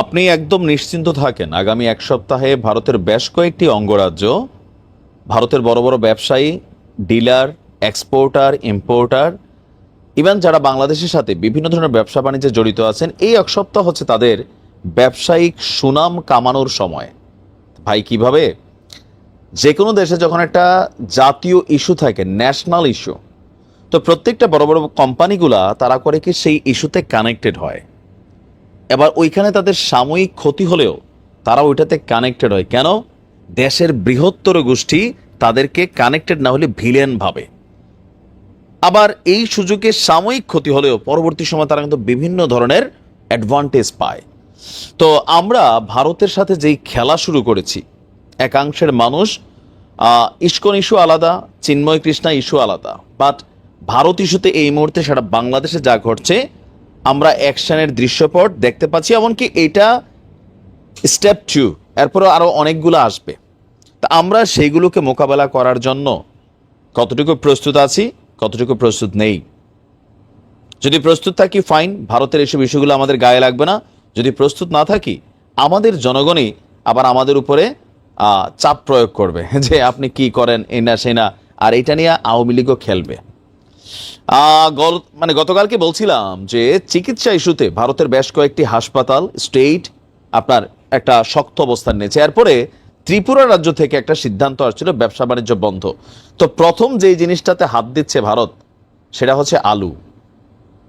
আপনি একদম নিশ্চিন্ত থাকেন। আগামী এক সপ্তাহে ভারতের বেশ কয়েকটি অঙ্গরাজ্য, ভারতের বড় বড় ব্যবসায়ী, ডিলার, এক্সপোর্টার, ইম্পোর্টার, ইভেন যারা বাংলাদেশের সাথে বিভিন্ন ধরনের ব্যবসা বাণিজ্যে জড়িত আছেন, এই এক সপ্তাহ হচ্ছে তাদের ব্যবসায়িক সুনাম কামানোর সময়। ভাই, কীভাবে? যে কোনো দেশে যখন একটা জাতীয় ইস্যু থাকে, ন্যাশনাল ইস্যু, তো প্রত্যেকটা বড় বড় কোম্পানিগুলা তারা করে কি সেই ইস্যুতে কানেক্টেড হয়। এবার ওইখানে তাদের সাময়িক ক্ষতি হলেও তারা ওইটাতে কানেক্টেড হয়। কেন? দেশের বৃহত্তর গোষ্ঠী তাদেরকে কানেক্টেড না হলে ভিলেন ভাবে। আবার এই সুযোগে সাময়িক ক্ষতি হলেও পরবর্তী সময় তারা কিন্তু বিভিন্ন ধরনের অ্যাডভান্টেজ পায়। তো আমরা ভারতের সাথে যেই খেলা শুরু করেছি, একাংশের মানুষ ইস্কন ইস্যু আলাদা, চিন্ময় কৃষ্ণা ইস্যু আলাদা। বাট ভারত ইস্যুতে এই মুহূর্তে সারা বাংলাদেশে যা ঘটছে আমরা অ্যাকশনের দৃশ্যপট দেখতে পাচ্ছি, এমনকি এটা স্টেপ টু এরপরে আরও অনেকগুলো আসবে। তা আমরা সেইগুলোকে মোকাবেলা করার জন্য কতটুকু প্রস্তুত আছি, কতটুকু প্রস্তুত নেই? যদি প্রস্তুত থাকি ফাইন ভারতের এসব ইস্যুগুলো আমাদের গায়ে লাগবে না। যদি প্রস্তুত না থাকি, আমাদের জনগণই আবার আমাদের উপরে চাপ প্রয়োগ করবে যে আপনি কি করেন, এই না সেই না, আর এটা নিয়ে আওয়ামী লীগও খেলবে। মানে গতকালকে বলছিলাম যে চিকিৎসা ইস্যুতে ভারতের বেশ কয়েকটি হাসপাতাল, স্টেট, আপনার একটা শক্ত অবস্থান নিয়েছে। এরপরে ত্রিপুরা রাজ্য থেকে একটা সিদ্ধান্ত আসছিল, ব্যবসা বাণিজ্য বন্ধ। তো প্রথম যেই জিনিসটাতে হাত দিচ্ছে ভারত, সেটা হচ্ছে আলু।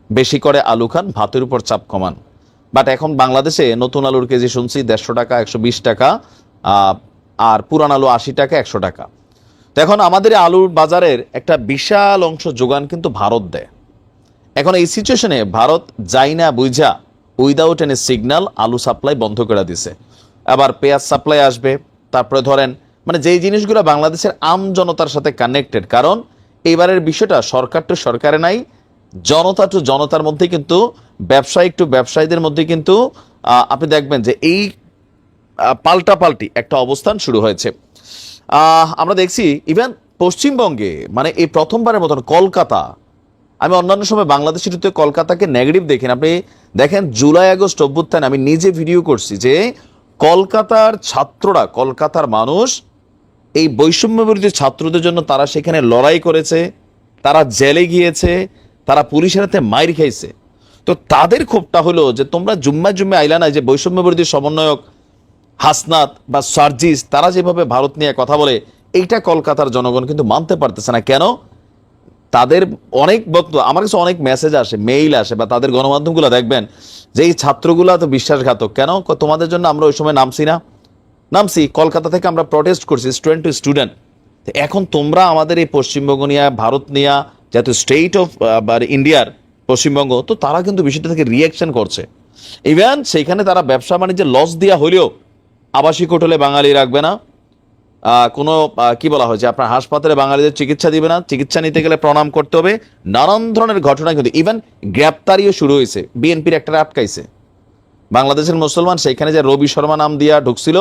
বেশি করে আলু খান, ভাতের উপর চাপ কমান। বাট এখন বাংলাদেশে নতুন আলুর কেজি শুনছি দেড়শো টাকা, একশো বিশ টাকা আর পুরান আলু আশি টাকা, একশো টাকা। তো এখন আমাদের আলুর বাজারের একটা বিশাল অংশ যোগান কিন্তু ভারত দেয়। এখন এই সিচুয়েশনে ভারত যাই না বুঝা উইদাউট এনি সিগন্যাল আলু সাপ্লাই বন্ধ করে দিছে। আবার পেঁয়াজ সাপ্লাই আসবে, তারপরে ধরেন মানে যেই জিনিসগুলো বাংলাদেশের আম জনতার সাথে কানেক্টেড কারণ এইবারের বিষয়টা সরকার টু সরকারে নাই, জনতা টু জনতার মধ্যে কিন্তু, ব্যবসায়ী টু ব্যবসায়ীদের মধ্যে কিন্তু আপনি দেখবেন যে এই পাল্টাপাল্টি একটা অবস্থান শুরু হয়েছে। আমরা দেখছি ইভেন পশ্চিমবঙ্গে মানে এই প্রথমবারের মতন কলকাতা, আমি অন্যান্য সময় বাংলাদেশের ঋতুতে কলকাতাকে নেগেটিভ দেখি না। আপনি দেখেন, জুলাই, আগস্ট অভ্যুত্থান আমি নিজে ভিডিও করছি যে কলকাতার ছাত্ররা, কলকাতার মানুষ, এই বৈষম্য বিরোধী ছাত্রদের জন্য তারা সেখানে লড়াই করেছে, তারা জেলে গিয়েছে, তারা পুলিশের হাতে মাইর খাইছে তো তাদের ক্ষোভটা হলো যে তোমরা জুম্মা জুম্মে আইলা না যে বৈষম্য বিরোধী সমন্বয়ক হাসনাত বা সার্জিস, তারা যেভাবে ভারত নিয়ে কথা বলে, এইটা কলকাতার জনগণ কিন্তু মানতে পারতেছে না। কেন? তাদের অনেক বক্তব্য, আমার কাছে অনেক মেসেজ আসে মেইল আসে বা তাদের গণমাধ্যমগুলো দেখবেন, যে এই ছাত্রগুলো তো বিশ্বাসঘাতক। কেন? তোমাদের জন্য আমরা ওই সময় নামছি না? নামছি, কলকাতা থেকে আমরা প্রটেস্ট করছি স্টুডেন্ট টু স্টুডেন্ট এখন তোমরা আমাদের এই পশ্চিমবঙ্গ নিয়ে, ভারত নিয়ে, যেহেতু স্টেট অফ ইন্ডিয়ার পশ্চিমবঙ্গ, তো তারা কিন্তু বিষয়টা থেকে রিয়াকশন করছে। ইভেন সেইখানে তারা ব্যবসা বাণিজ্যে লস দেওয়া হলেও আবাসিক হোটেলে বাঙালি রাখবে না। কোনো কি বলা হয়েছে আপনার হাসপাতালে বাঙালিদের চিকিৎসা দিবে না। চিকিৎসা নিতে গেলে প্রণাম করতে হবে। নানান ধরনের ঘটনা কিন্তু ইভেন গ্রেপ্তারিও শুরু হয়েছে। বিএনপির একটা আটকাইছে বাংলাদেশের মুসলমান সেখানে যে রবি শর্মা নাম দিয়া ঢুকছিল।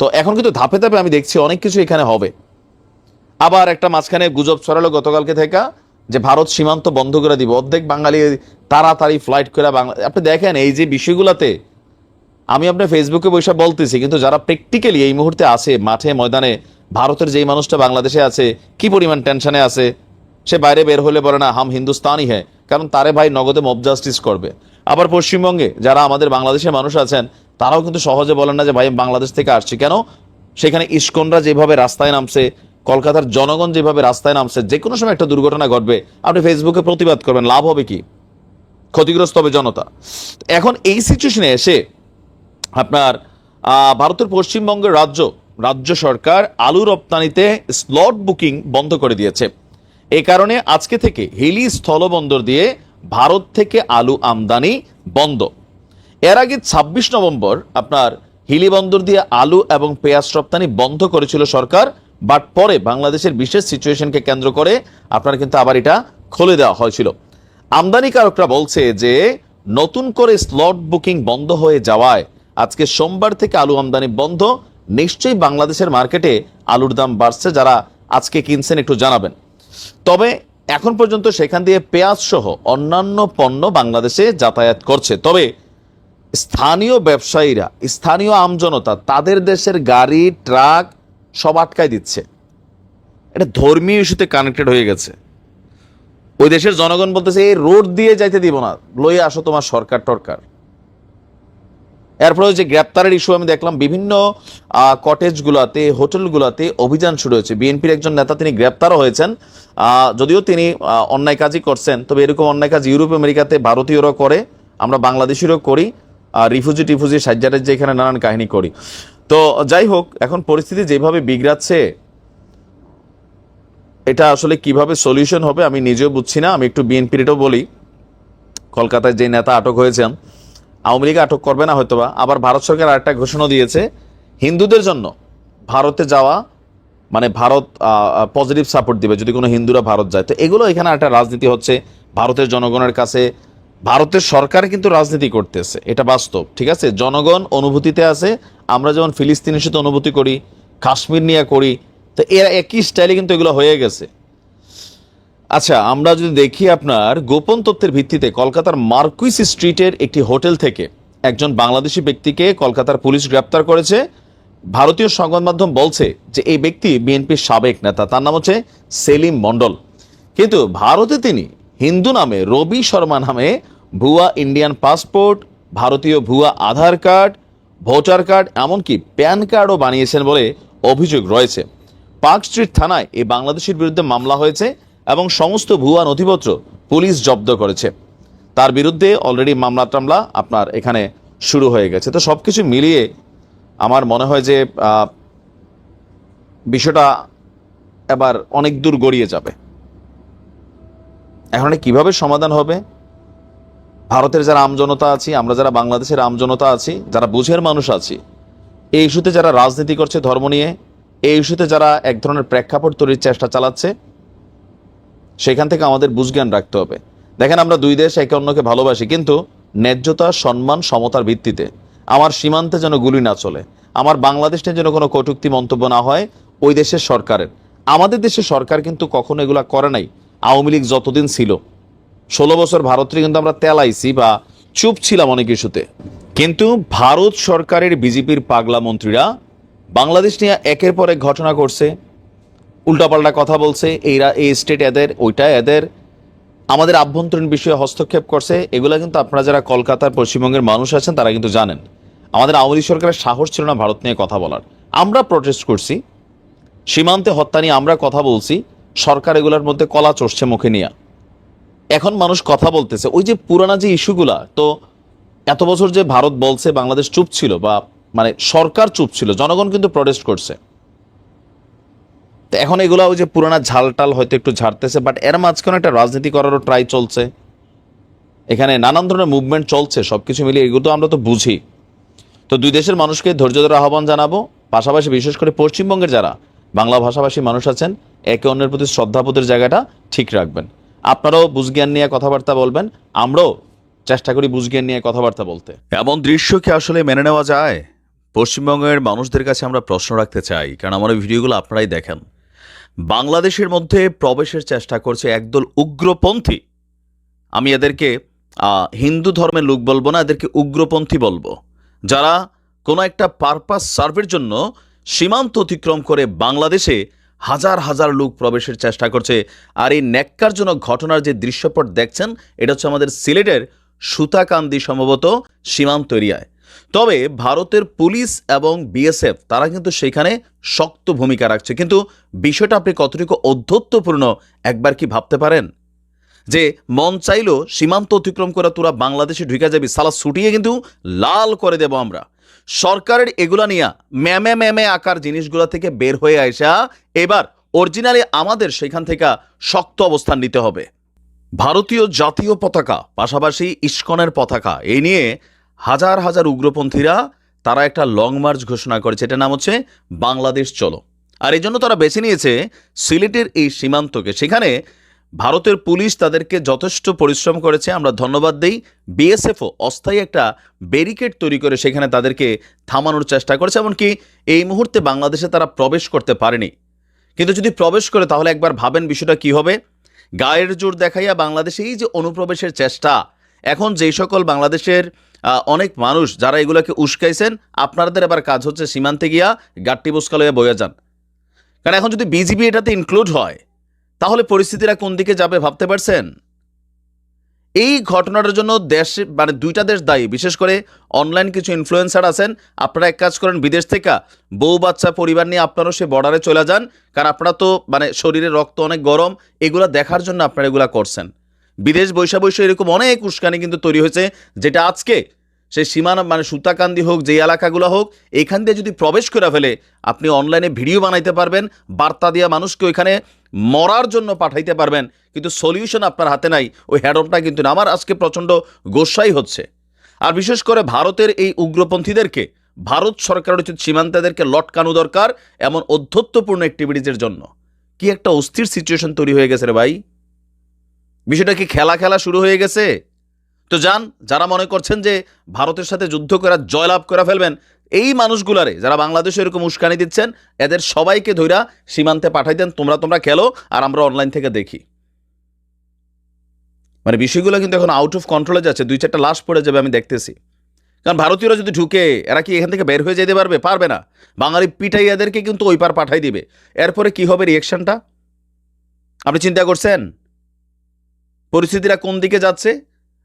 তো এখন কিন্তু ধাপে ধাপে আমি দেখছি অনেক কিছু এখানে হবে। আবার একটা মাঝখানে গুজব ছড়ালো গতকালকে থেকে যে ভারত সীমান্ত বন্ধ করে দিব। অর্ধেক বাঙালি তাড়াতাড়ি ফ্লাইট করে বাংলা আপনি দেখেন এই যে বিষয়গুলোতে আমি আপনার ফেসবুকে বৈশা বলতেছি, কিন্তু যারা প্র্যাকটিক্যালি এই মুহূর্তে আছে, মাঠে, ময়দানে, ভারতের যেই মানুষটা বাংলাদেশে আছে, কি পরিমাণ টেনশনে আছে, সে বাইরে বের হলে বলে, না, হাম হিন্দুস্তানই হ্যাঁ কারণ তারে ভাই নগদে মব জাস্টিস করবে। আবার পশ্চিমবঙ্গে যারা আমাদের বাংলাদেশের মানুষ আছেন, তারাও কিন্তু সহজে বলেন না যে, ভাই বাংলাদেশ থেকে আসছি। কেন? সেখানে ইস্কনরা যেভাবে রাস্তায় নামছে, কলকাতার জনগণ যেভাবে রাস্তায় নামছে, যে কোনো সময় একটা দুর্ঘটনা ঘটবে। আপনি ফেসবুকে প্রতিবাদ করবেন, লাভ হবে কি? ক্ষতিগ্রস্ত হবে জনতা। এখন এই সিচুয়েশনে এসে আপনার ভারতের পশ্চিমবঙ্গের রাজ্য রাজ্য সরকার আলু রপ্তানিতে স্লট বুকিং বন্ধ করে দিয়েছে। এ কারণে আজকে থেকে হিলি স্থলবন্দর দিয়ে ভারত থেকে আলু আমদানি বন্ধ। এর আগে ছাব্বিশ নভেম্বর আপনার হিলি বন্দর দিয়ে আলু এবং পেঁয়াজ রপ্তানি বন্ধ করেছিল সরকার, বাট পরে বাংলাদেশের বিশেষ সিচুয়েশনকে কেন্দ্র করে আপনার কিন্তু আবার এটা খুলে দেওয়া হয়েছিল। আমদানিকারকরা বলছে যে, নতুন করে স্লট বুকিং বন্ধ হয়ে যাওয়ায় আজকে সোমবার থেকে আলু আমদানি বন্ধ। নিশ্চয়ই বাংলাদেশের মার্কেটে আলুর দাম বাড়ছে যারা আজকে কিনছেন একটু জানাবেন। তবে এখন পর্যন্ত সেখান দিয়ে পেঁয়াজ সহ অন্যান্য পণ্য বাংলাদেশে যাতায়াত করছে। তবে স্থানীয় ব্যবসায়ীরা, স্থানীয় আমজনতা তাদের দেশের গাড়ি, ট্রাক সব আটকায় দিচ্ছে। এটা ধর্মীয় ইস্যুতে কানেক্টেড হয়ে গেছে। ওই দেশের জনগণ বলতেছে, এই রোড দিয়ে যাইতে দিব না। লইয়া আসো তোমার সরকার টরকার। এরপরে যে গ্রেপ্তারের ইস্যু আমি দেখলাম, বিভিন্ন কটেজগুলোতে হোটেলগুলোতে অভিযান শুরু হয়েছে। বিএনপির একজন নেতা তিনি গ্রেপ্তারও হয়েছেন। যদিও তিনি অন্যায় কাজই করছেন, তবে এরকম অন্যায় কাজ ইউরোপ, আমেরিকাতে ভারতীয়রাও করে, আমরা বাংলাদেশিরও করি আর রিফিউজি টিফুজি সাজ্জারের যে এখানে নানান কাহিনী করি। তো যাই হোক, এখন পরিস্থিতি যেভাবে বিগড়াচ্ছে, এটা আসলে কীভাবে সলিউশন হবে আমি নিজেও বুঝছি না। আমি একটু বিএনপির এটাও বলি। কলকাতায় যে নেতা আটক হয়েছেন আওয়ামী লীগ আটক করবে না হয়তোবা, আবার ভারত সরকার আরেকটা ঘোষণা দিয়েছে হিন্দুদের জন্য ভারতে যাওয়া মানে ভারত পজিটিভ সাপোর্ট দিবে যদি কোনো হিন্দুরা ভারত যায়। তো এগুলো এখানে একটা রাজনীতি হচ্ছে, ভারতের জনগণের কাছে, ভারতের সরকার কিন্তু রাজনীতি করতেছে, এটা বাস্তব, ঠিক আছে? জনগণ অনুভূতিতে আছে, আমরা যেমন ফিলিস্তিনের সাথে অনুভূতি করি, কাশ্মীর নিয়ে করি, তো এরা একই স্টাইলে কিন্তু এগুলো হয়ে গেছে। আচ্ছা আমরা যদি দেখি আপনার গোপন তথ্যের ভিত্তিতে কলকাতার মার্কুইস স্ট্রিটের একটি হোটেল থেকে একজন বাংলাদেশি ব্যক্তিকে কলকাতার পুলিশ গ্রেপ্তার করেছে। ভারতীয় সংবাদ মাধ্যম বলছে যে এই ব্যক্তি বিএনপির সাবেক নেতা, তার নাম হচ্ছে সেলিম মণ্ডল। কিন্তু ভারতে তিনি হিন্দু নামে রবি শর্মা নামে ভুয়া ইন্ডিয়ান পাসপোর্ট, ভারতীয় ভুয়া আধার কার্ড, ভোটার কার্ড, এমনকি প্যান কার্ডও বানিয়েছেন বলে অভিযোগ রয়েছে। পার্ক স্ট্রিট থানায় এই বাংলাদেশের বিরুদ্ধে মামলা হয়েছে। এবং সমস্ত ভুয়া নথিপত্র পুলিশ জব্দ করেছে। তার বিরুদ্ধে অলরেডি মামলা টামলা আপনার এখানে শুরু হয়ে গেছে। তো সব কিছু মিলিয়ে আমার মনে হয় যে বিষয়টা এবার অনেক দূর গড়িয়ে যাবে। এখন কীভাবে সমাধান হবে? ভারতের যারা আমজনতা আছি, আমরা যারা বাংলাদেশের আমজনতা আছি, যারা বুঝের মানুষ আছি, এই ইস্যুতে যারা রাজনীতি করছে ধর্ম নিয়ে, এই ইস্যুতে যারা এক ধরনের প্রেক্ষাপট তৈরির চেষ্টা চালাচ্ছে সেখান থেকে আমাদের বুঝজ্ঞান রাখতে হবে। দেখেন আমরা দুই দেশ একে অন্যকে ভালোবাসি, কিন্তু ন্যায্যতা, সম্মান, সমতার ভিত্তিতে আমার সীমান্তে যেন গুলি না চলে, আমার বাংলাদেশ নিয়ে যেন কোনো কটূক্তি মন্তব্য না হয়, ওই দেশের সরকারের। আমাদের দেশের সরকার কিন্তু কখনো এগুলা করে নাই, আওয়ামী লীগ যতদিন ছিল। ষোলো বছর ভারতকে কিন্তু আমরা তেলাইছি বা চুপ ছিলাম অনেক ইস্যুতে। কিন্তু ভারত সরকারের বিজেপির পাগলা মন্ত্রীরা বাংলাদেশ নিয়ে একের পর এক ঘটনা করছে উল্টাপাল্টা কথা বলছে এইরা এই স্টেট এদের ওইটা এদের। আমাদের আভ্যন্তরীণ বিষয়ে হস্তক্ষেপ করছে, এগুলো কিন্তু আপনারা যারা কলকাতার, পশ্চিমবঙ্গের মানুষ আছেন, তারা কিন্তু জানেন। আমাদের আওয়ামী সরকারের সাহস ছিল না ভারত নিয়ে কথা বলার। আমরা প্রটেস্ট করছি, সীমান্তে হত্যা নিয়ে আমরা কথা বলছি, সরকার এগুলোর মধ্যে কলা চড়ছে মুখে নিয়ে। এখন মানুষ কথা বলতেছে, ওই যে পুরানা যে ইস্যুগুলা, তো এত বছর যে ভারত বলছে, বাংলাদেশ চুপ ছিল বা মানে সরকার চুপ ছিল, জনগণ কিন্তু প্রটেস্ট করছে। তো এখন এগুলো ওই যে পুরানা ঝালটাল হয়তো একটু ঝাড়তেছে বাট এর মাঝখানে একটা রাজনীতি করারও ট্রাই চলছে। এখানে নানান ধরনের মুভমেন্ট চলছে সব কিছু মিলিয়ে এগুলো তো আমরা তো বুঝি। তো দুই দেশের মানুষকে ধৈর্য ধরে আহ্বান জানাব, পাশাপাশি বিশেষ করে পশ্চিমবঙ্গের যারা বাংলা ভাষাভাষী মানুষ আছেন, একে অন্যের প্রতি শ্রদ্ধাবোধের জায়গাটা ঠিক রাখবেন। আপনারাও বুঝজ্ঞান নিয়ে কথাবার্তা বলবেন, আমরাও চেষ্টা করি বুঝজ্ঞান নিয়ে কথাবার্তা বলতে। এমন দৃশ্য কি আসলে মেনে নেওয়া যায়? পশ্চিমবঙ্গের মানুষদের কাছে আমরা প্রশ্ন রাখতে চাই, কারণ আমার ভিডিওগুলো আপনারাই দেখেন। বাংলাদেশের মধ্যে প্রবেশের চেষ্টা করছে একদল উগ্রপন্থী। আমি এদেরকে হিন্দু ধর্মের লোক বলব না, এদেরকে উগ্রপন্থী বলব। যারা কোনো একটা পারপাস সার্ভের জন্য সীমান্ত অতিক্রম করে বাংলাদেশে হাজার হাজার লোক প্রবেশের চেষ্টা করছে। আর এই ন্যাক্কারজনক ঘটনার যে দৃশ্যপট দেখছেন, এটা হচ্ছে আমাদের সিলেটের সুতাকান্দি সম্ভবত সীমান্ত এরিয়ায়। তবে ভারতের পুলিশ এবং বিএসএফ, তারা কিন্তু সেখানে শক্ত ভূমিকা রাখছে। কিন্তু বিষয়টা আপনি কতটুকু অধ্যত্বপূর্ণ একবার কি ভাবতে পারেন? যে মন চাইলো সীমান্ত অতিক্রম করে তোরা বাংলাদেশে ঢুকে যাবি, সালা ছুটিয়ে কিন্তু লাল করে দেব আমরা। সরকারের এগুলা নিয়ে ম্যামে ম্যামে আকার জিনিসগুলো থেকে বের হয়ে আসা এবার অরিজিনালি আমাদের সেখান থেকে শক্ত অবস্থান নিতে হবে। ভারতীয় জাতীয় পতাকা, পাশাপাশি ইস্কনের পতাকা, এই নিয়ে হাজার হাজার উগ্রপন্থীরা, তারা একটা লং মার্চ ঘোষণা করেছে, এটার নাম হচ্ছে বাংলাদেশ চলো। আর এই জন্য তারা বেছে নিয়েছে সিলেটের এই সীমান্তকে। সেখানে ভারতের পুলিশ তাদেরকে যথেষ্ট পরিশ্রম করেছে, আমরা ধন্যবাদ দেই। বিএসএফও অস্থায়ী একটা ব্যারিকেড তৈরি করে সেখানে তাদেরকে থামানোর চেষ্টা করেছে, এমনকি এই মুহূর্তে বাংলাদেশে তারা প্রবেশ করতে পারেনি। কিন্তু যদি প্রবেশ করে, তাহলে একবার ভাবেন বিষয়টা কি হবে? গায়ের জোর দেখাইয়া বাংলাদেশে এই যে অনুপ্রবেশের চেষ্টা এখন যেই সকল বাংলাদেশের অনেক মানুষ যারা এগুলোকে উস্কাইছেন, আপনাদের এবার কাজ হচ্ছে সীমান্তে গিয়া গাট্টি বুসকাল হয়ে বয়ে যান। কারণ এখন যদি বিজিবি এটাতে ইনক্লুড হয়, তাহলে পরিস্থিতিটা কোন দিকে যাবে ভাবতে পারছেন? এই ঘটনাটার জন্য দেশ মানে দুইটা দেশ দায়ী, বিশেষ করে অনলাইন কিছু ইনফ্লুয়েন্সার আছেন, আপনারা এক কাজ করেন, বিদেশ থেকে বউ বাচ্চা পরিবার নিয়ে আপনারাও সে বর্ডারে চলে যান, কারণ আপনারা তো মানে শরীরে রক্ত অনেক গরম, এগুলা দেখার জন্য আপনারা এগুলা করছেন। বিদেশ বৈশা বৈশা এরকম অনেক উস্কানি কিন্তু তৈরি হয়েছে, যেটা আজকে সেই সীমানা মানে সুতাকান্দি হোক যে এলাকাগুলো হোক, এখান দিয়ে যদি প্রবেশ করে ফেলে, আপনি অনলাইনে ভিডিও বানাইতে পারবেন, বার্তা দিয়া মানুষকে ওইখানে মরার জন্য পাঠাইতে পারবেন, কিন্তু সলিউশন আপনার হাতে নাই, ওই হ্যাডমটা কিন্তু। আমার আজকে প্রচণ্ড গোসাই হচ্ছে। আর বিশেষ করে ভারতের এই উগ্রপন্থীদেরকে, ভারত সরকারের উচিত সীমান্তেদেরকে লটকানো দরকার, এমন অধ্যত্বপূর্ণ অ্যাক্টিভিটিজের জন্য। কি একটা অস্থির সিচুয়েশন তৈরি হয়ে গেছে রে ভাই। বিষয়টা কি খেলা খেলা শুরু হয়ে গেছে? তো যান, যারা মনে করছেন যে ভারতের সাথে যুদ্ধ করা, জয়লাভ করে ফেলবেন, এই মানুষগুলারে, যারা বাংলাদেশে এরকম উস্কানি দিচ্ছেন, এদের সবাইকে ধইরা সীমান্তে পাঠাই দেন, তোমরা তোমরা খেলো আর আমরা অনলাইন থেকে দেখি। মানে বিষয়গুলো কিন্তু এখন আউট অফ কন্ট্রোলে যাচ্ছে, দুই চারটা লাশ পড়ে যাবে আমি দেখতেছি। কারণ ভারতীয়রা যদি ঢুকে, এরা কি এখান থেকে বের হয়ে যেতে পারবে? পারবে না। বাঙালি পিঠাই এদেরকে কিন্তু ওই পার পাঠাই দিবে। এরপরে কি হবে রিয়েকশনটা আপনি চিন্তা করছেন? পরিস্থিতিটা কোন দিকে যাচ্ছে?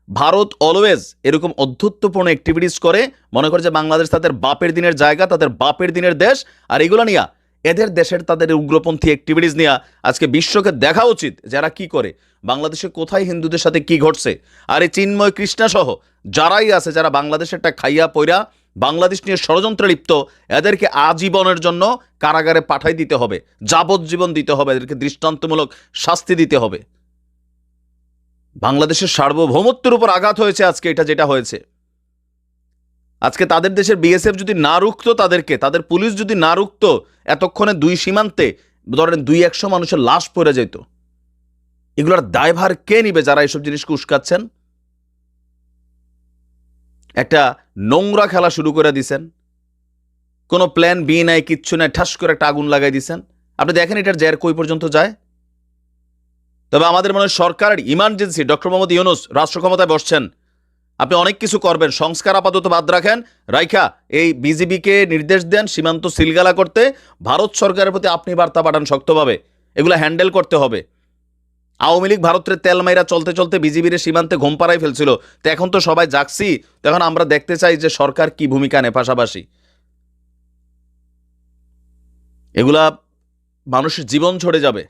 ভারত অলওয়েজ এরকম অধ্যত্বপূর্ণ অ্যাক্টিভিটিস করে, মনে করে যে বাংলাদেশ তাদের বাপের দিনের জায়গা, তাদের বাপের দিনের দেশ, আর এগুলো নিয়ে, এদের দেশের তাদের উগ্রপন্থী অ্যাক্টিভিটিস নিয়ে আজকে বিশ্বকে দেখা উচিত যারা কি করে, বাংলাদেশে কোথায় হিন্দুদের সাথে কি ঘটছে, আর এই চিন্ময় কৃষ্ণা সহ যারাই আছে, যারা বাংলাদেশের বাংলাদেশেরটা খাইয়া পইরা বাংলাদেশ নিয়ে ষড়যন্ত্রে লিপ্ত, এদেরকে আজীবনের জন্য কারাগারে পাঠাই দিতে হবে, যাবজ্জীবন দিতে হবে, এদেরকে দৃষ্টান্তমূলক শাস্তি দিতে হবে। বাংলাদেশের সার্বভৌমত্বের উপর আঘাত হয়েছে আজকে, এটা যেটা হয়েছে। আজকে তাদের দেশের বিএসএফ যদি না রুখতো তাদেরকে, তাদের পুলিশ যদি না রুখত, এতক্ষণে দুই সীমান্তে, ধরেন দুই একশো মানুষের লাশ পড়ে যেত। এগুলোর দায়ভার কে নিবে যারা এসব জিনিসকে উস্কাচ্ছেন একটা নোংরা খেলা শুরু করে দিছেন। কোনো প্ল্যান বি নাই, কিচ্ছু নাই, ঠাস করে একটা আগুন লাগাই দিছেন। আপনি দেখেন এটার জের কই পর্যন্ত যায়? তবে আমাদের মনে হয় সরকারের ইমার্জেন্সি ডক্টর মোহাম্মদ ইউনুস রাষ্ট্র ক্ষমতায় বসছেন। আপনি অনেক কিছু করবেন, সংস্কার আপাতত বাদ রাখেন। রাইখা, এই বিজিবিকে নির্দেশ দেন সীমান্ত সিলগালা করতে। ভারত সরকারের প্রতি আপনি বার্তা পাঠান শক্তভাবে। এগুলো হ্যান্ডেল করতে হবে। আওয়ামী লীগ ভারতের তেল মাইরা চলতে চলতে বিজিবির সীমান্তে ঘুম পাড়াই ফেলছিল। তো এখন তো সবাই জাগছি। তো এখন আমরা দেখতে চাই যে সরকার কি ভূমিকা নেয় পাশাপাশি। এগুলা মানুষের জীবন ঝরে যাবে।